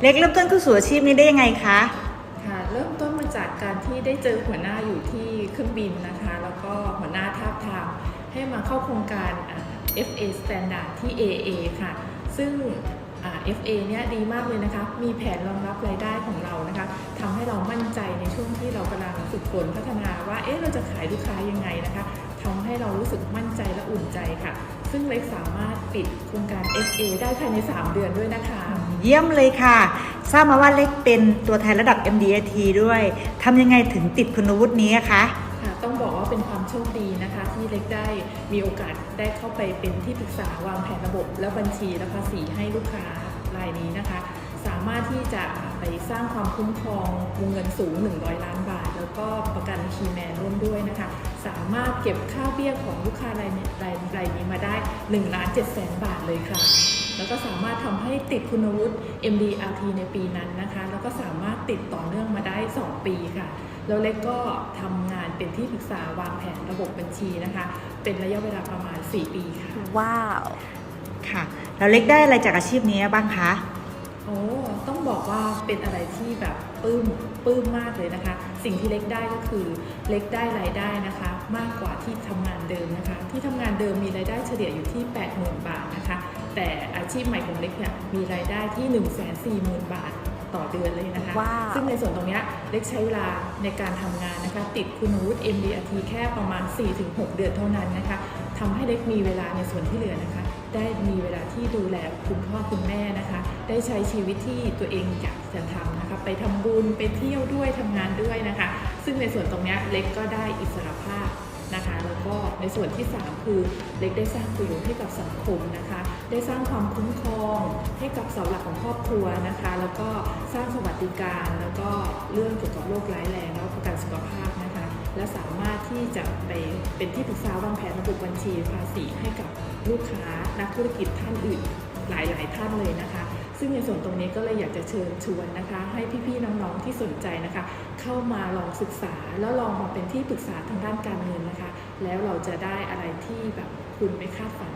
เล็กเริ่มต้นเข้าสู่อาชีพนี้ได้ยังไงคะ ค่ะเริ่มต้นมาจากการที่ได้เจอหัวหน้าอยู่ที่เครื่องบินนะคะ แล้วก็หัวหน้าทาบทามให้มาเข้าโครงการอ่า FA Standard ที่ AA ค่ะ ซึ่งอ่า FA เนี่ยดีมากเลยนะคะ มีแผนรองรับรายได้ของเรานะคะทำให้เรามั่นใจในช่วงที่เรากำลังฝึกฝนพัฒนาว่า เอ๊ะ เราจะขายลูกค้ายังไงนะคะทำให้เรารู้สึกมั่นใจและอุ่นใจค่ะ ซึ่งเล็กสามารถปิดโครงการ FA ได้ภายใน 3 เดือนด้วยนะคะ เยี่ยมเลยค่ะทราบมาว่าเล็กเป็นตัวแทนระดับ MDAT ด้วยทำยังไงถึงติดคุณวุฒินี้อะคะค่ะต้องบอกว่าเป็นความโชคดีนะคะ ที่เล็กได้มีโอกาสได้เข้าไปเป็นที่ปรึกษาวางแผนระบบ และบัญชีและภาษีให้ลูกค้ารายนี้นะคะ สามารถที่จะไปสร้างความคุ้มครองวงเงินสูง 100 ล้านบาท แล้วก็ประกันคีย์แมนร่วมด้วยนะคะ สามารถเก็บค่าเบี้ยของลูกค้ารายนี้รายรายนี้มาได้1ล้าน7แสนบาทเลยค่ะ แล้วก็สามารถทำให้ติดคุณวุฒิ MDRT ในปีนั้นนะคะ แล้วก็สามารถติดต่อเนื่องมาได้ 2 ปีค่ะ แล้วเล็กก็ทำงานเป็นที่ปรึกษาวางแผนระบบบัญชีนะคะ เป็นระยะเวลาประมาณ 4 ปีค่ะ ว้าว ค่ะ แล้วเล็กได้อะไรจากอาชีพนี้บ้างคะ โอ้ต้องบอกว่าเป็นอะไรที่แบบปลื้มปลื้มมากเลยนะคะ สิ่งที่เล็กได้ก็คือเล็กได้รายได้นะคะ มากกว่าที่ทำงานเดิมนะคะ ที่ทำงานเดิมมีรายได้เฉลี่ยอยู่ที่ 80,000 บาทนะคะ แต่อาชีพใหม่ของเล็กเนี่ยมีรายได้ที่ 140,000 บาทต่อเดือนเลยนะคะว้าวซึ่งในส่วนตรงเนี้ยเล็กใช้เวลาในการทำงานนะคะ ติดคุณวุฒิ MDRT แค่ประมาณ 4-6 เดือนเท่านั้นนะคะทำให้เล็กมีเวลาในส่วนที่เหลือนะคะ ได้มีเวลาที่ดูแลคุณพ่อคุณแม่นะคะ ได้ใช้ชีวิตที่ตัวเองอยากจะทำนะคะ ไปทำบุญไปเที่ยวด้วยทำงานด้วยนะคะ ซึ่งในส่วนตรงนี้เล็กก็ได้อิสรภาพนะคะ แล้วก็ในส่วนที่ 3 คือเล็กได้สร้างประโยชน์ให้กับสังคมนะคะ ได้สร้างความคุ้มครองให้กับเสาหลักของครอบครัวนะคะ แล้วก็สร้างสวัสดิการ แล้วก็เรื่องเกี่ยวกับโรคร้ายแรงแล้วประกันสุขภาพนะคะ และสามารถที่จะไปเป็นที่ปรึกษาวางแผนระบบบัญชีภาษีให้กับลูกค้านักธุรกิจท่านอื่นหลาย ๆ ท่านเลยนะคะ ซึ่งในส่วนตรงนี้ก็เลยอยากจะเชิญชวนนะคะ ให้พี่ๆน้องๆที่สนใจนะคะ เข้ามาลองศึกษาแล้วลองมาเป็นที่ปรึกษาทางด้านการเงินนะคะ แล้วเราจะได้อะไรที่แบบคุณไม่คาดฝัน